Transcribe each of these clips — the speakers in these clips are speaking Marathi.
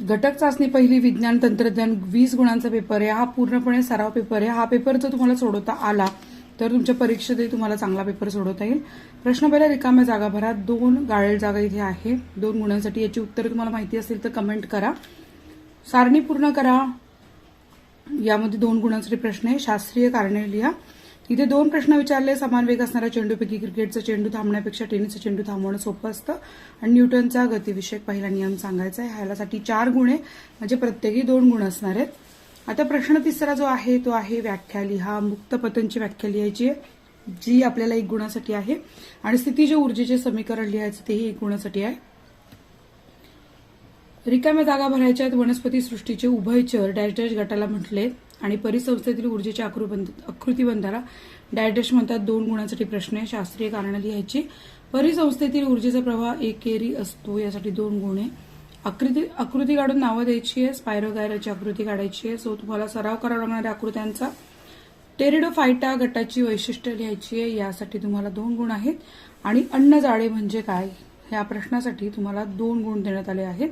घटक चाचणी पहिली विज्ञान तंत्रज्ञान वीस गुणांचा पेपर आहे. हा पूर्णपणे सराव पेपर आहे. हा पेपर जर तुम्हाला सोडवता आला तर तुमच्या परीक्षेतही तुम्हाला चांगला पेपर सोडवता येईल. प्रश्न पहिला रिकाम्या जागा भरा दोन गाळेल जागा इथे आहे. दोन गुणांसाठी याची उत्तरं तुम्हाला माहिती असेल तर कमेंट करा. सारणी पूर्ण करा. यामध्ये दोन गुणांसाठी प्रश्न आहे. शास्त्रीय कारणे लिहा. इथे दोन प्रश्न विचारले. समान वेग असणाऱ्या चेंडूपैकी क्रिकेटचा चेंडू थांबण्यापेक्षा टेनिसचा चेंडू थांबवणं सोपं असतं. आणि न्यूटनचा गतिविषयक पहिला नियम सांगायचा आहे. ह्यालासाठी चार गुणे म्हणजे प्रत्येकी दोन गुण असणार आहेत. आता प्रश्न तिसरा जो आहे तो आहे व्याख्या लिहा. मुक्त पतनची व्याख्या लिहायची आहे जी आपल्याला एक गुणासाठी आहे. आणि स्थितीच्या ऊर्जेचे समीकरण लिहायचं तेही एक गुणासाठी आहे. रिकाम्या जागा भरायच्या आहेत वनस्पती सृष्टीचे उभयचर डॅश डॅश गटाला म्हटले आणि परिसंस्थेतील ऊर्जेच्या आकृतीबंधाला आकृतिबंधाला डॅश डॅश म्हणतात दोन गुणांसाठी प्रश्न आहे शास्त्रीय कारण लिहायची. परिसंस्थेतील ऊर्जेचा प्रवाह एकेरी असतो यासाठी दोन गुण आहे. आकृती आकृती काढून नावं द्यायची आहे स्पायरोगायराची आकृती काढायची आहे. सो तुम्हाला सराव करावा लागणाऱ्या आकृत्यांचा. टेरिडोफायटा गटाची वैशिष्ट्य लिहायची आहे यासाठी तुम्हाला दोन गुण आहेत. आणि अन्न जाळे म्हणजे काय? या प्रश्नासाठी तुम्हाला दोन गुण देण्यात आले आहेत.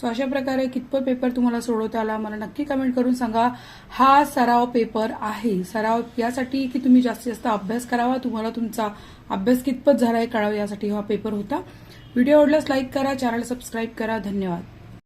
सो अशा प्रकारे कितपत पेपर तुम्हाला सोडवता आला मला नक्की कमेंट करून सांगा. हा सराव पेपर आहे. सराव यासाठी की तुम्ही जास्तीत जास्त अभ्यास करावा? तुम्हाला तुमचा अभ्यास कितपत झाला आहे कळावा यासाठी हा पेपर होता. व्हिडिओ आवडल्यास लाईक करा चॅनल सबस्क्राईब करा. धन्यवाद.